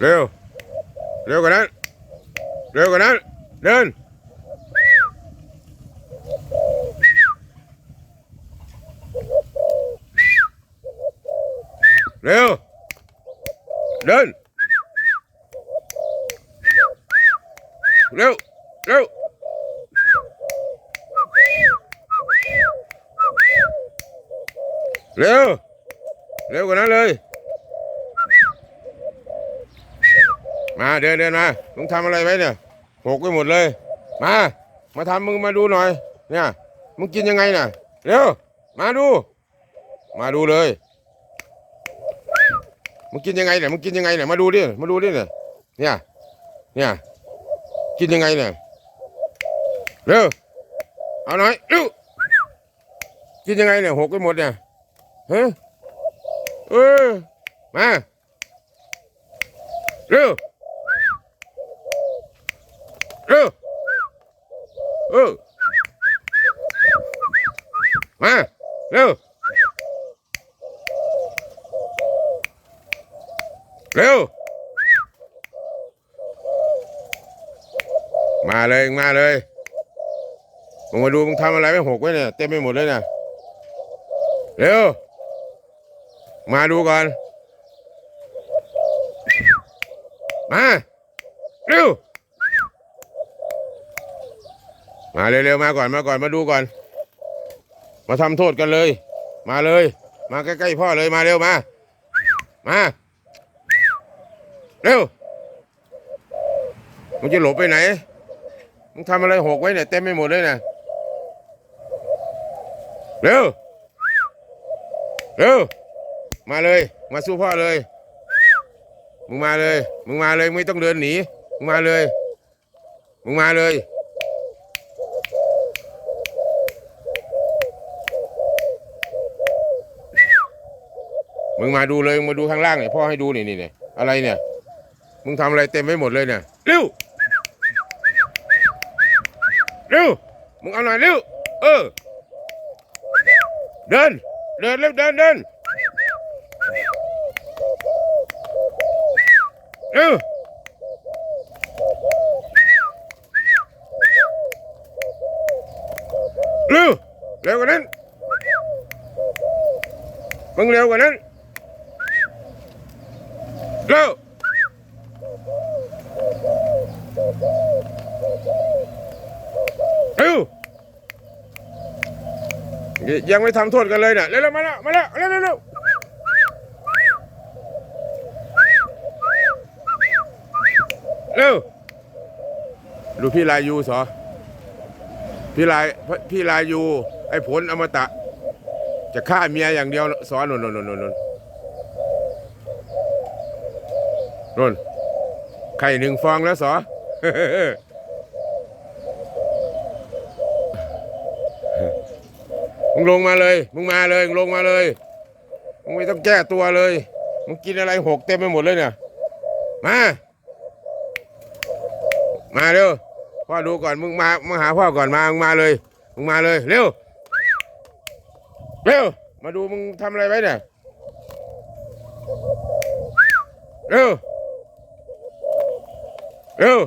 เร็ว เร็วกว่านั้น เร็วกว่านั้น เดิน เร็ว เดิน เร็ว เร็ว เร็ว เร็วกว่านั้นเลย มาเดินเดินมามึงทำอะไรไว้เนี่ยหกไปหมดเลย มา มาทำมึงมาดูหน่อย เนี่ยมึงกินยังไงน่ะเร็วมาดู มาดูเลยมึงกินยังไงเนี่ยมึงกินยังไงเนี่ยมาดูดิมาดูดิเนี่ยเนี่ยเนี่ยกินยังไงเนี่ยเร็วเอาหน่อยเร็วกินยังไงเนี่ยหกไปหมดเนี่ยฮะเออมาเร็ว เร็วเออมาเร็วเร็วมาเลยมาเลยมึงมาดูมึงทำอะไรไม่หกไว้เนี่ยเต็มไปหมดเลยเนี่ยเร็วมาดูก่อน มาเร็ว มาเร็วๆมาก่อนมาก่อนมาดูก่อน มาทำโทษกันเลย มาเลย มาใกล้ๆพ่อเลยมาเร็วมา มาเร็วมึงจะหลบไปไหนมึงทำอะไรหกไว้เนี่ยเต็มไปหมดเลยเนี่ยเร็วเร็วมาเลย มาสู้พ่อเลย มึงมาเลย มึงมาเลย ไม่ต้องเดินหนี มึงมาเลย มึงมาเลย มึงมาดูเลยมึงมาดูข้างล่างเนี่ยพ่อให้ดูนี่นี่เนี่ยอะไรเนี่ย มึงทำอะไรเต็มไปหมดเลยเนี่ยเร็วเร็วมึงเอาหน่อยเร็วเออ เดิน เดินเร็วเดินเดินเร็วเร็วเร็วกว่านั้นมึงเร็วกว่านั้น เร็วเร็วยังไม่ทำโทษกันเลยเนี่ยเร็วๆมาแล้วมาแล้วเร็วๆเร็วเร็วดูพี่ลายูสอพี่ลายพี่ลายูไอ้ผลอมตะ จะฆ่าเมียอย่างเดียวสอนนนนนนน นนู่นไข่หนึ่งฟองแล้วสอมึงลงมาเลย มึงมาเลยมึงลงมาเลย มึงไม่ต้องแก้ตัวเลย มึงกินอะไรหกเต็มไปหมดเลยเนี่ย มา มาเร็ว พ่อดูก่อน มึงมามาหาพ่อก่อนมา มึงมาเลย มึงมาเลย เร็ว เร็ว มาดูมึงทำอะไรไว้เนี่ย เร็ว เร็ว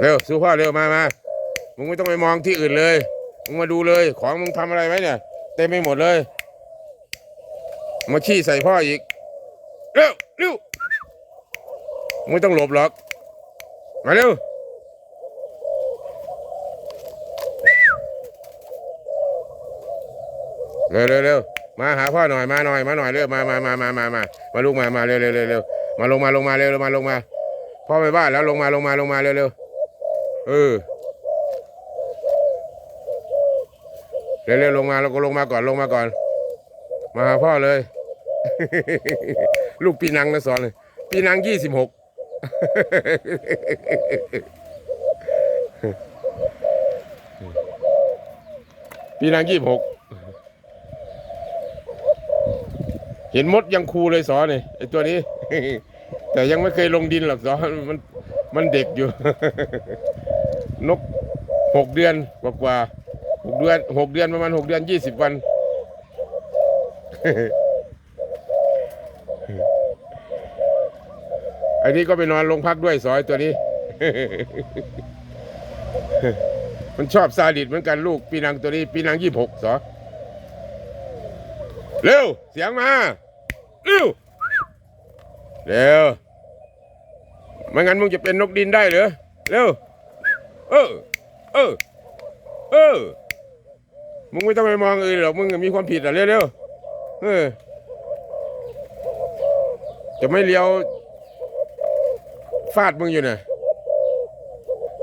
เร็วสู้พ่อเร็วมามามึงไม่ต้องไปมองที่อื่นเลย มึงมาดูเลย ของมึงทำอะไรไว้เนี่ย เต็มไปหมดเลย มาขี้ใส่พ่ออีก เร็วเร็วมึงไม่ต้องหลบหรอก มาเร็ว เร็วเร็วเร็ว มาหาพ่อหน่อยมาหน่อยมาหน่อยเร็วมามามามามามามาลูกมามาเร็วเร็วเร็วเร็วมาลงมาลงมาเร็วเร็วมาลงมา พ่อไปบ้านแล้วลงมาลงมาลงมาเร็วเร็วเออเร็วเร็วลงมาเราก็ลงมาก่อนลงมาก่อน มาหาพ่อเลย ลูกปีนังนะสอนเลยปีนังยี่สิบหกปีนังยี่สิบหก เห็นมดยังคูเลยสอนี่ไอตัวนี้ แต่ยังไม่เคยลงดินหรอกสอมันมันเด็กอยู่ นกหกเดือนกว่ากว่าหกเดือนหกเดือนประมาณหกเดือนยี่สิบวัน อันนี้ก็ไปนอนโรงพักด้วยสอยตัวนี้ มันชอบซาดิสเหมือนกันลูกปีนังตัวนี้ ปีนังยี่หกสอ เร็ว เสียงมา เร็ว เร็ว ไม่งั้นมึงจะเป็นนกดินได้เหรอ เร็ว เออ เออ เออ มึงไม่ต้องไปมองอื่นหรอก มึงมีความผิดอะ เร็วๆเออ จะไม่เลี้ยวฟาดมึงอยู่เนี่ย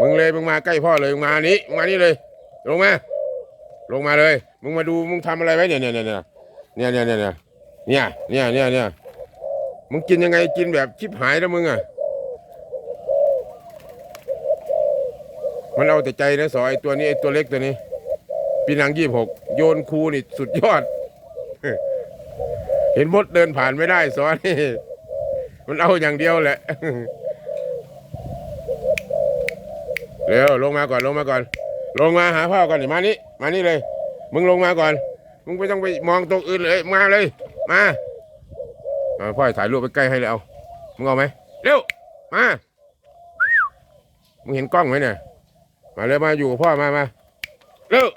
มึงเลยมึงมาใกล้พ่อเลยมึงมานี้มึงมานี่เลย ลงมา ลงมาเลย มึงมาดูมึงทำอะไรไว้เนี่ยเนี่ยเนี่ย เนี่ยเนี่ยเนี่ยเนี่ยเนี่ยเนี่ยเนี่ยมึงกินยังไงกินแบบชิบหายแล้วมึงอะ มันเอาแต่ใจนะสอไอตัวนี้ไอตัวเล็กตัวนี้ปีนังยี่หกโยนครูนี่สุดยอด เห็นมดเดินผ่านไม่ได้สอนี่มันเอาอย่างเดียวแหละเร็วลงมาก่อนลงมาก่อน ลงมาหาพ่อก่อนนี่มานี่มานี่เลย มึงลงมาก่อน มึงไม่ต้องไปมองตรงอื่นเลยมาเลย มาพ่อถ่ายรูปไปใกล้ให้เลยเอามึงเอาไหมเร็วมามึงเห็นกล้องไหมเนี่ยมาเลยมาอยู่กับพ่อมามาเร็ว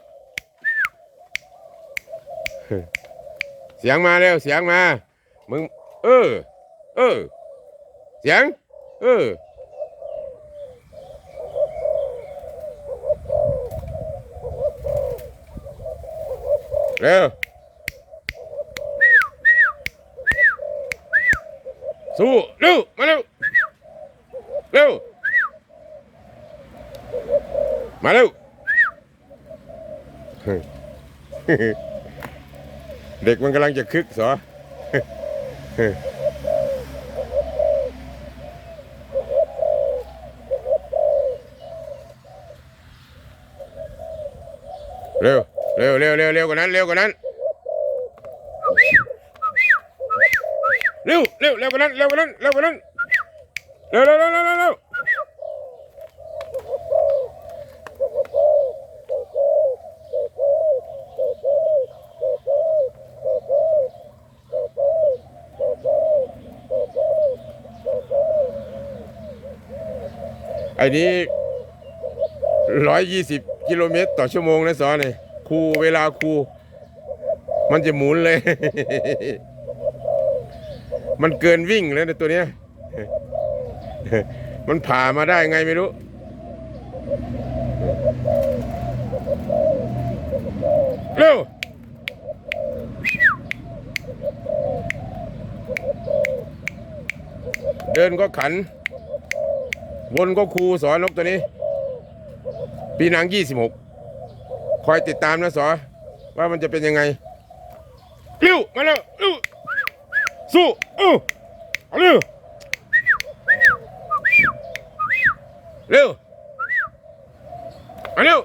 เสียงมาเร็วเสียงมา มึง เออ เออ เสียง เออ เร็วสู้เร็วมาเร็วเร็วมาเร็วเด็กมันกำลังจะคึกสอเร็ว เร็วเร็วเร็วเร็วกว่านั้นเร็วกว่านั้นเร็วเร็วเร็วกว่านั้นเร็วกว่านั้นเร็วกว่านั้นเร็วเร็วเร็วเร็วเร็วเร็วไอ้นี้ร้อยยี่สิบกิโลเมตรต่อชั่วโมงนะสอนเลย ครูเวลาครูมันจะหมุนเลย มันเกินวิ่งแล้วนะตัวเนี้ย มันผ่ามาได้ไงไม่รู้ เร็วเดินก็ขัน วนก็ครูสอนนกตัวนี้ ปีนางยี่สิบหก คอยติดตามนะสอว่ามันจะเป็นยังไงเร็วมาแล้วเร็วสู้เอ้าเอเร็วเร็วเอาเร็ว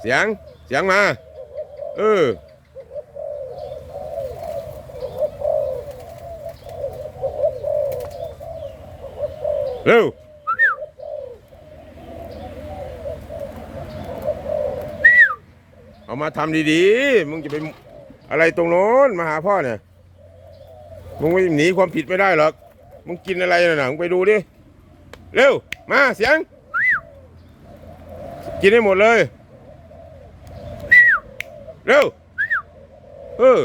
เสียงเสียงมาเออเร็ว เอามาทำดีๆ มึงจะไปอะไรตรงโน้นมาหาพ่อเนี่ย มึงไม่หนีความผิดไม่ได้หรอก มึงกินอะไรน่ะนะมึงไปดูดิ เร็ว มาเสียง กินให้หมดเลย เร็ว เออ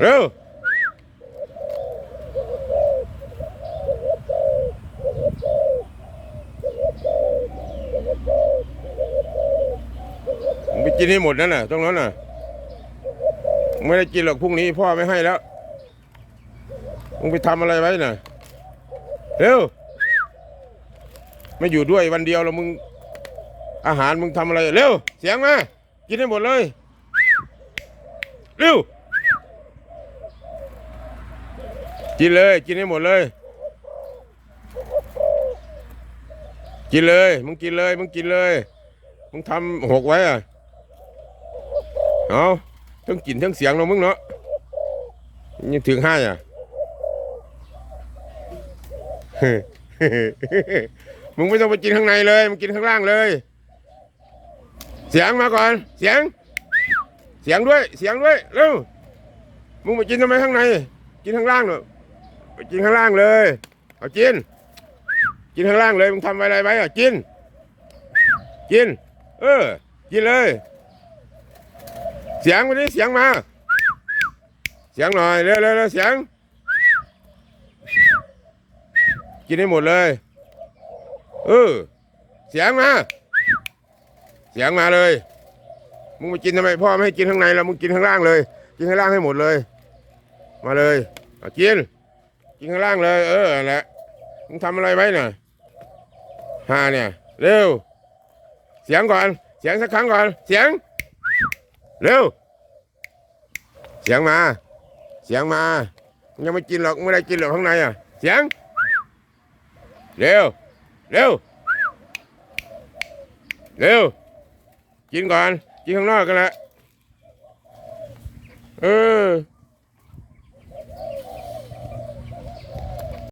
เร็ว มึงไป กินให้หมดนั่นน่ะตรงนั้นน่ะ ไม่ได้กินหรอกพรุ่งนี้พ่อไม่ให้แล้วมึงไปทำอะไรไว้น่ะเร็วไม่อยู่ด้วยวันเดียวแล้วมึง อาหารมึงทำอะไร เร็ว เสียงมากินให้หมดเลย เร็ว กินเลย กินให้หมดเลย กินเลย มึงกินเลย มึงกินเลย มึงทำหกไว้อะ เอาทั้งกลิ่นทั้งเสียงเรามึงเนาะยังถึงห้าอะมึงไม่ต้องไปกินข้างในเลยมึงกินข้างล่างเลย เสียงมาก่อน เสียง เสียงด้วย เสียงด้วยเร็วมึงมากินทำไมข้างใน กินข้างล่างเนอะไปกินข้างล่างเลยเอากิน กินข้างล่างเลยมึงทำอะไรไว้อะกิน กิน เออ กินเลย เสียงวันนี้เสียงมา เสียงหน่อยเร็วเร็วเร็วเสียง กินให้หมดเลยเออเสียงมา เสียงมาเลยมึงมากินทำไมพ่อไม่ให้กินข้างในแล้วมึงกินข้างล่างเลย กินข้างล่างให้หมดเลย มาเลยเอากิน กินข้างล่างเลย เออแหละมึงทำอะไรไว้น่ะฮาเนี่ยเร็ว เสียงก่อน เสียงสักครั้งก่อน เสียง เร็ว เสียงมา เสียงมา ยังไม่กินหรอกไม่ได้กินหรอกข้างในอะ เสียง เร็ว เร็ว เร็ว กินก่อน กินข้างนอกกันละเออ